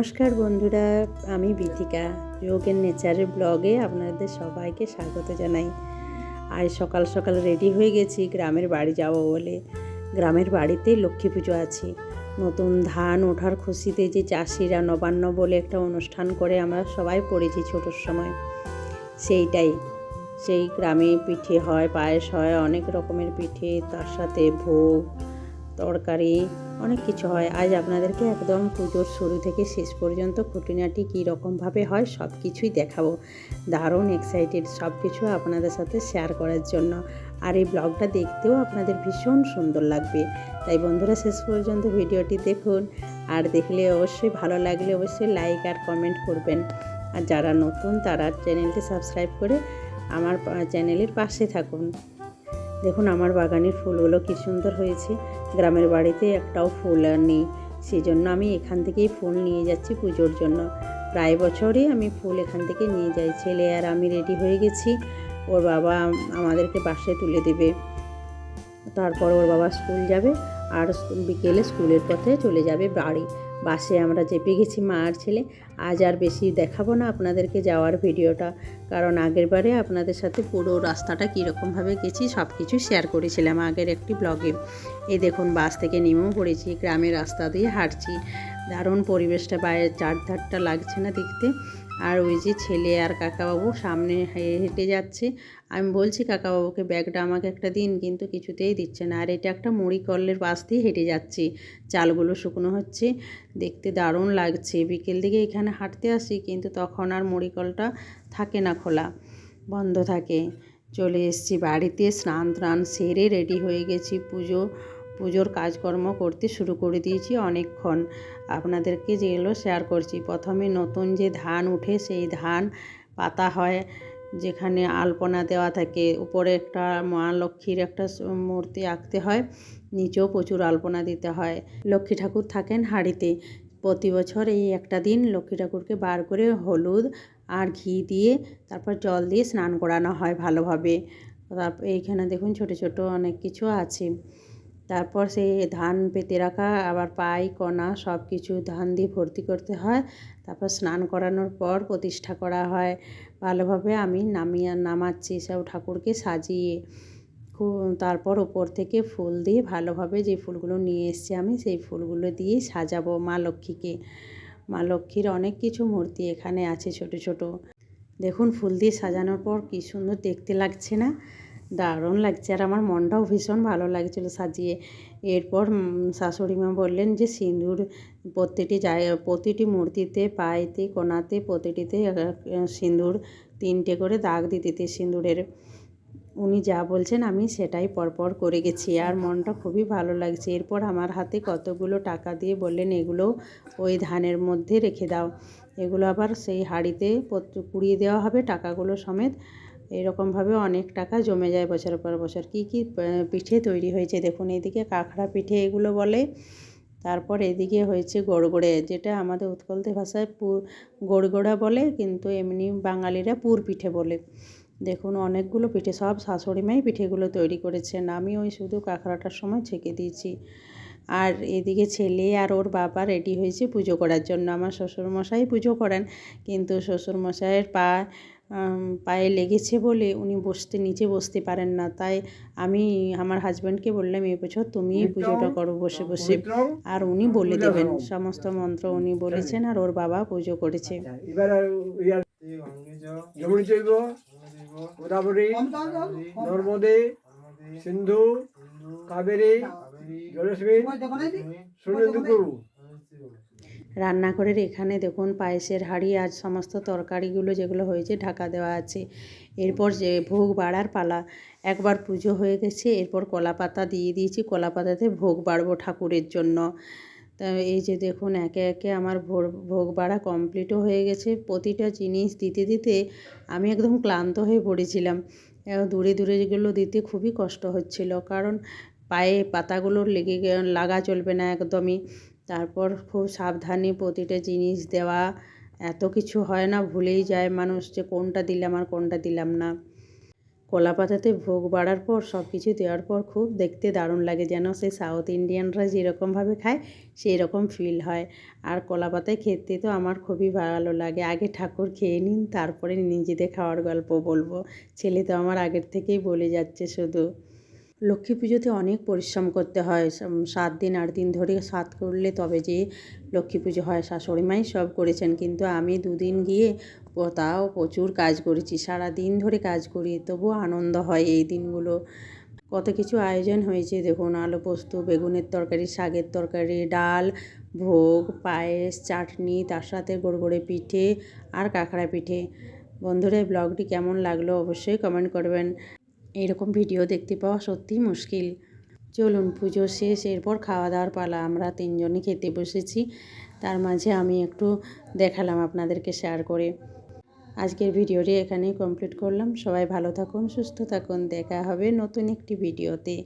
নমস্কার বন্ধুরা, আমি বিথিকা। যোগের নেচারের ব্লগে আপনাদের সবাইকে স্বাগত জানাই। আজ সকাল সকাল রেডি হয়ে গেছি গ্রামের বাড়ি যাব বলে। গ্রামের বাড়িতে লক্ষ্মী পুজো আছে। নতুন ধান ওঠার খুশিতে যে চাষিরা নবান্ন বলে একটা অনুষ্ঠান করে আমরা সবাই পড়েছি ছোটোর সময়। সেইটাই। সেই গ্রামে পিঠে হয়, পায়েস হয়, অনেক রকমের পিঠে, তার সাথে ভোগ তরকারি, অনেক কিছু হয়। আজ আপনাদেরকে একদম পুজোর শুরু থেকে শেষ পর্যন্ত খুঁটিনাটি কী রকমভাবে হয় সব কিছুই দেখাবো। দারুণ এক্সাইটেড সব কিছু আপনাদের সাথে শেয়ার করার জন্য। আর এই ব্লগটা দেখতেও আপনাদের ভীষণ সুন্দর লাগবে। তাই বন্ধুরা, শেষ পর্যন্ত ভিডিওটি দেখুন। আর দেখলে অবশ্যই ভালো লাগলে অবশ্যই লাইক আর কমেন্ট করবেন। আর যারা নতুন, তারা চ্যানেলটি সাবস্ক্রাইব করে আমার চ্যানেলের পাশে থাকুন। দেখুন আমার বাগানের ফুলগুলো কী সুন্দর হয়েছে। গ্রামের বাড়িতে একটাও ফুল আর নেই। সেই জন্য আমি এখান থেকেই ফুল নিয়ে যাচ্ছি পুজোর জন্য। প্রায় বছরই আমি ফুল এখান থেকে নিয়ে যাই। ছেলে আর আমি রেডি হয়ে গেছি। ওর বাবা আমাদেরকে বাসায় তুলে দেবে। তারপর ওর বাবা স্কুল যাবে আর বিকেলে স্কুলের পথে চলে যাবে বাড়ি। বাসে আমরা চেপে গেছি মা আর ছেলে। আজ আর বেশি দেখাবো না আপনাদেরকে যাওয়ার ভিডিওটা। কারণ আগের বারে আপনাদের সাথে পুরো রাস্তাটা কীরকমভাবে গেছি সব কিছু শেয়ার করেছিলাম আগের একটি ব্লগে। এই দেখুন, বাস থেকে নেমেও পড়েছি, গ্রামের রাস্তা দিয়ে হাঁটছি। দারুণ পরিবেশটা বাইরে চারধারটা লাগছে না দেখতে। আর ওই যে ছেলে আর কাকাবাবু সামনে হেঁটে যাচ্ছে। আমি বলছি, কাকাবাবুকে ব্যাগটা আমাকে একটা দিন, কিন্তু কিছুতেই দিচ্ছে না। আর এটা একটা মুড়ি কলের পাশ দিয়ে হেঁটে যাচ্ছি। চালগুলো শুকনো হচ্ছে। দেখতে দারুণ লাগছে। বিকেল দিকে এখানে হাঁটতে আসি, কিন্তু তখন আর মুড়ি কলটা থাকে না খোলা, বন্ধ থাকে। চলে এসেছি বাড়িতে স্নান ত্রাণ সেরে রেডি হয়ে গেছি। পুজো পুজোর কাজকর্ম করতে শুরু করে দিয়েছি অনেকক্ষণ। আপনাদেরকে যেগুলো শেয়ার করছি, প্রথমে নতুন যে ধান উঠে সেই ধান পাতা হয়, যেখানে আলপনা দেওয়া থাকে। উপরে একটা মা লক্ষ্মীর একটা মূর্তি আঁকতে হয়, নিচেও প্রচুর আলপনা দিতে হয়। লক্ষ্মী ঠাকুর থাকেন হাঁড়িতে। প্রতি বছর এই একটা দিন লক্ষ্মী ঠাকুরকে বার করে হলুদ আর ঘি দিয়ে তারপর জল দিয়ে স্নান করানো হয় ভালোভাবে। তারপর এইখানে দেখুন ছোট ছোট অনেক কিছু আছে। তারপর সেই ধান পেতে রাখা, আবার পাই, কণা সব কিছু ধান দিয়ে ভর্তি করতে হয়। তারপর স্নান করানোর পর প্রতিষ্ঠা করা হয়। ভালোভাবে আমি নামিয়ে, নামাচ্ছি সব ঠাকুরকে সাজিয়ে। তারপর ওপর থেকে ফুল দিয়ে ভালোভাবে যে ফুলগুলো নিয়ে এসেছি আমি, সেই ফুলগুলো দিয়ে সাজাবো মা লক্ষ্মীকে। মা লক্ষ্মীর অনেক কিছু মূর্তি এখানে আছে ছোট ছোট। দেখুন, ফুল দিয়ে সাজানোর পর কী সুন্দর দেখতে লাগছে না? দারুণ লাগছে। আর আমার মনটাও ভীষণ ভালো লাগছিল সাজিয়ে। এরপর শাশুড়ি মা বললেন যে, সিঁদুর প্রতিটি জায়গা প্রতিটি মূর্তিতে, পায়েতে, কোনাতে প্রতিটিতে সিঁদুর তিনটে করে দাগ দিতে সিঁদুরের। উনি যা বলছেন আমি সেটাই পরপর করে গেছি। আর মনটা খুবই ভালো লাগছে। এরপর আমার হাতে কতগুলো টাকা দিয়ে বললেন, এগুলো ওই ধানের মধ্যে রেখে দাও। এগুলো আবার সেই হাঁড়িতে কুড়িয়ে দেওয়া হবে টাকাগুলো সমেত। এরকমভাবে অনেক টাকা জমে যায় বছর পর বছর। কী কী পিঠে তৈরি হয়েছে দেখুন, এদিকে কাঁকড়া পিঠে এগুলো বলে, তারপর এদিকে হয়েছে গড়গড়ে, যেটা আমাদের উৎকলতে ভাষায় পুর গড়গড়া বলে, কিন্তু এমনি বাঙালিরা পুর পিঠে বলে। দেখুন, অনেকগুলো পিঠে, সব শাশুড়ি মাই পিঠেগুলো তৈরি করেছেন। আমি ওই শুধু কাঁকড়াটার সময় ছেঁকে দিয়েছি। আর এদিকে ছেলে আর ওর বাবা রেডি হয়েছে পুজো করার জন্য। আমার শ্বশুরমশাই পুজো করেন, কিন্তু শ্বশুরমশাইয়ের পা পায়ে লেগেছে বলে উনি বসতে নিচে বসতে পারেন না। তাই আমি আমার হাজব্যান্ডকে বললাম এ বছর তুমি পুজোটা করো বসে বসে। আর উনি বলে দেবেন সমস্ত মন্ত্র উনি বলেছেন আর ওর বাবা পুজো করেছে। যমুনা গোদাবরী নর্মদে সিন্ধু কাবেরী সুরেন্দ্র রান্নাঘরের এখানে দেখুন পায়েসের হাঁড়ি আর সমস্ত তরকারিগুলো যেগুলো হয়েছে ঢাকা দেওয়া আছে। এরপর যে ভোগ বাড়ার পালা, একবার পুজো হয়ে গেছে, এরপর কলা পাতা দিয়ে দিয়েছি। কলা পাতাতে ভোগ বাড়বো ঠাকুরের জন্য। এই যে দেখুন, একে একে আমার ভোর- ভোগ বাড়া কমপ্লিটও হয়ে গেছে। প্রতিটা জিনিস দিতে দিতে আমি একদম ক্লান্ত হয়ে পড়েছিলাম। দূরে দূরে যেগুলো দিতে খুবই কষ্ট হচ্ছিল, কারণ পায়ে পাতাগুলো লেগে লাগা চলবে না একদমই। তারপর খুব সাবধানে প্রতিটা জিনিস দেওয়া, এত কিছু হয় না, ভুলেই যায় মানুষ যে কোনটা দিলাম আর কোনটা দিলাম না। কলা পাতাতে ভোগ বাড়ার পর সব কিছু দেওয়ার পর খুব দেখতে দারুণ লাগে যেন সেই সাউথ ইন্ডিয়ানরা যেরকমভাবে খায় সেই রকম ফিল হয়। আর কলা পাতায় খেতে তো আমার খুবই ভালো লাগে। আগে ঠাকুর খেয়ে নিন, তারপরে নিজেদের খাওয়ার গল্প বলব। ছেলে তো আমার আগের থেকেই বলে যাচ্ছে শুধু। লক্ষ্মী পুজোতে অনেক পরিশ্রম করতে হয়। সাত দিন, আট দিন ধরে সাত করলে তবে যে লক্ষ্মী পুজো হয়, শাশুড়ি মাই সব করেছেন। কিন্তু আমি দুদিন গিয়ে তাও প্রচুর কাজ করেছি। সারা দিন ধরে কাজ করি তবুও আনন্দ হয় এই দিনগুলো। কত কিছু আয়োজন হয়েছে, দেখুন, আলু পোস্ত, বেগুনের তরকারি, শাকের তরকারি, ডাল, ভোগ, পায়েস, চাটনি, তার সাথে গড়গড়ে পিঠে আর কাঁকড়া পিঠে। বন্ধুরা ব্লগটি কেমন লাগল অবশ্যই কমেন্ট করবেন। এইরকম ভিডিও দেখতে পাওয়া সত্যি মুশকিল। চলুন, পুজো শেষ, এরপর খাওয়া দাওয়ার পালা। আমরা তিনজনই খেতে বসেছি। তার মাঝে আমি একটু দেখালাম আপনাদেরকে শেয়ার করে। আজকের ভিডিওটি এখানেই কমপ্লিট করলাম। সবাই ভালো থাকুন, সুস্থ থাকুন। দেখা হবে নতুন একটি ভিডিওতে।